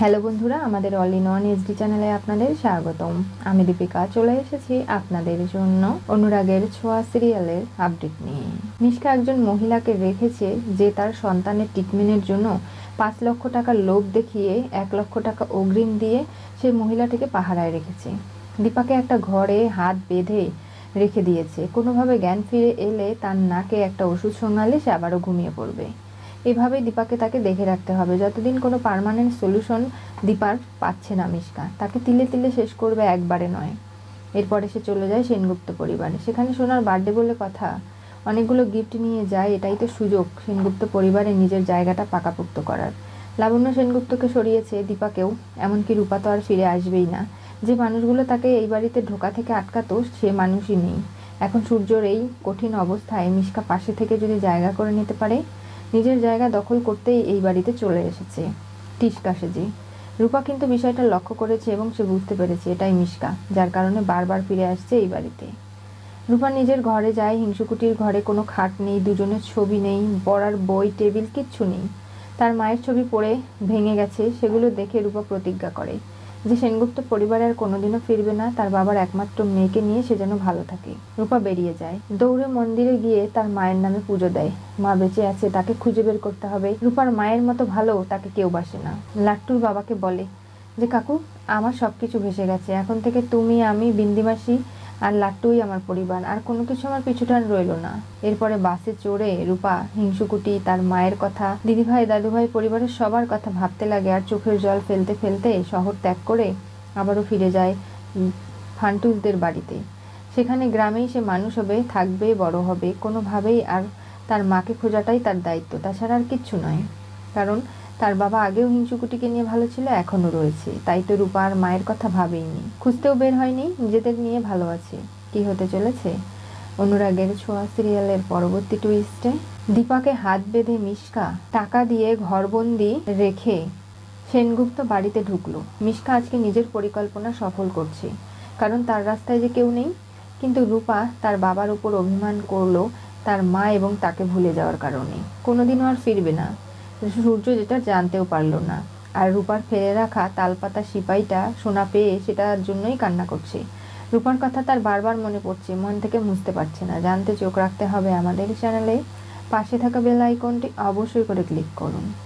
Hello বন্ধুরা, আমাদের all in one SD চ্যানেলে আপনাদের স্বাগতম। আমি দীপিকা, চলে এসেছি আপনাদের জন্য অনুরাগের ছোঁয়া সিরিয়ালের আপডেট নিয়ে। নিষ্কা একজন মহিলাকে রেখেছে যে তার সন্তানের ট্রিটমেন্টের জন্য পাঁচ লক্ষ টাকা লোভ দেখিয়ে এক লক্ষ টাকা অগ্রিম দিয়ে সেই মহিলাটিকে পাহারায় রেখেছে। দীপাকে একটা ঘরে হাত বেঁধে রেখে দিয়েছে। কোনোভাবে জ্ঞান ফিরে এলে তার নাকে একটা ওষুধ শোঙালে সে আবারও ঘুমিয়ে পড়বে। এভাবেই দীপাকে তাকে দেখে রাখতে হবে। যতদিন কোনো পার্মানেন্ট সলিউশন দীপার পাচ্ছে না মিশকা, তাকে তিলে তিলে শেষ করবে একবারে নয়। এরপরে সে চলে যায় সেনগুপ্ত পরিবারে। সেখানে সোনার বার্থডে বলে কথা, অনেকগুলো গিফট নিয়ে যায়, এটাই তো সুযোগ সেনগুপ্ত পরিবারে নিজের জায়গাটা পাকাপোক্ত করার। লাবণ্য সেনগুপ্তকে সরিয়েছে দীপাকেও, এমনকি রূপা তো আর ফিরে আসবেই না। যে মানুষগুলো তাকে এই বাড়িতে ঢোকা থেকে আটকাতো, সে মানুষই নেই। এখন সূর্যর এই কঠিন অবস্থায় মিশকা পাশে থেকে যদি জায়গা করে নিতে পারে নিজের জায়গা দখল করতেই এই বাড়িতে চলে এসেছে। টিসকা সেজে। রূপা কিন্তু বিষয়টা লক্ষ্য করেছে এবং সে বুঝতে পেরেছে, এটাই মিশকা, যার কারণে বারবার ফিরে আসছে এই বাড়িতে। রূপা নিজের ঘরে যায়, হিংসুকুটির ঘরে কোনো খাট নেই, দুজনের ছবি নেই, পড়ার বই, টেবিল, কিচ্ছু নেই। তার মায়ের ছবি পড়ে ভেঙে গেছে, সেগুলো দেখে রূপা প্রতিজ্ঞা করে। যে সেনগুপ্ত পরিবারে আর কোনোদিনও ফিরবে না, তার বাবার একমাত্র মেয়েকে নিয়ে সে যেন ভালো থাকে। রূপা বেরিয়ে যায়। দৌড়ে মন্দিরে গিয়ে তার মায়ের নামে পুজো দেয়। মা বেঁচে আছে, তাকে খুঁজে বের করতে হবে। রূপার মায়ের মতো ভালো তাকে কেউ বাসে না। লাট্টুর বাবাকে বলে, যে কাকু, আমার সব কিছু ভেসে গেছে। এখন থেকে তুমি, আমি, বিন্দিমাসি আর লাট্টুই আমার পরিবার। আর কোনো কিছু আমার পিছুটান রইল না। এরপরে বাসে চড়ে রূপা, হিংসুকুটি, তার মায়ের কথা, দিদিভাই, দাদুভাই পরিবারের সবার কথা ভাবতে লাগে আর চোখের জল ফেলতে ফেলতে শহর ত্যাগ করে আবারও ফিরে যায় ফান্টুসদের বাড়িতে। সেখানে গ্রামেই সে মানুষ হবে, থাকবে, বড় হবে। কোনোভাবেই আর তার মাকে খোঁজাটাই তার দায়িত্ব। তাছাড়া আর কিচ্ছু নয়। কারণ তার বাবা আগেও হিংসুকুটিকে নিয়ে ভালো ছিল, এখনও রয়েছে। তাই তো রূপা আর মায়ের কথা ভাবেইনি। খুঁজতেও বের হয়নি, নিজেদের নিয়ে ভালো আছে। কি হতে চলেছে? অনুরাগের ছোঁয়া সিরিয়ালের পরবর্তী টুইস্টে দীপাকে হাত বেঁধে মিশকা টাকা দিয়ে ঘরবন্দি রেখে সেনগুপ্ত বাড়িতে ঢুকলো। মিশকা আজকে নিজের পরিকল্পনা সফল করছে। কারণ তার রাস্তায় যে কেউ নেই। কিন্তু রূপা তার বাবার উপর অভিমান করল তার মা এবং তাকে ভুলে যাওয়ার কারণে। কোনোদিনও আর ফিরবে না। সূর্য যেটা জানতেও পারল না। আর রূপার ফেলে রাখা তালপাতা সিপাইটা সোনা পেয়ে সেটার জন্যই কান্না করছে। রূপার কথা তার বারবার মনে পড়ছে, মন থেকে বুঝতে পারছে না। জানতে চোখ রাখতে হবে আমাদের চ্যানেলে। পাশে থাকা বেল আইকনটি অবশ্যই করে ক্লিক করুন।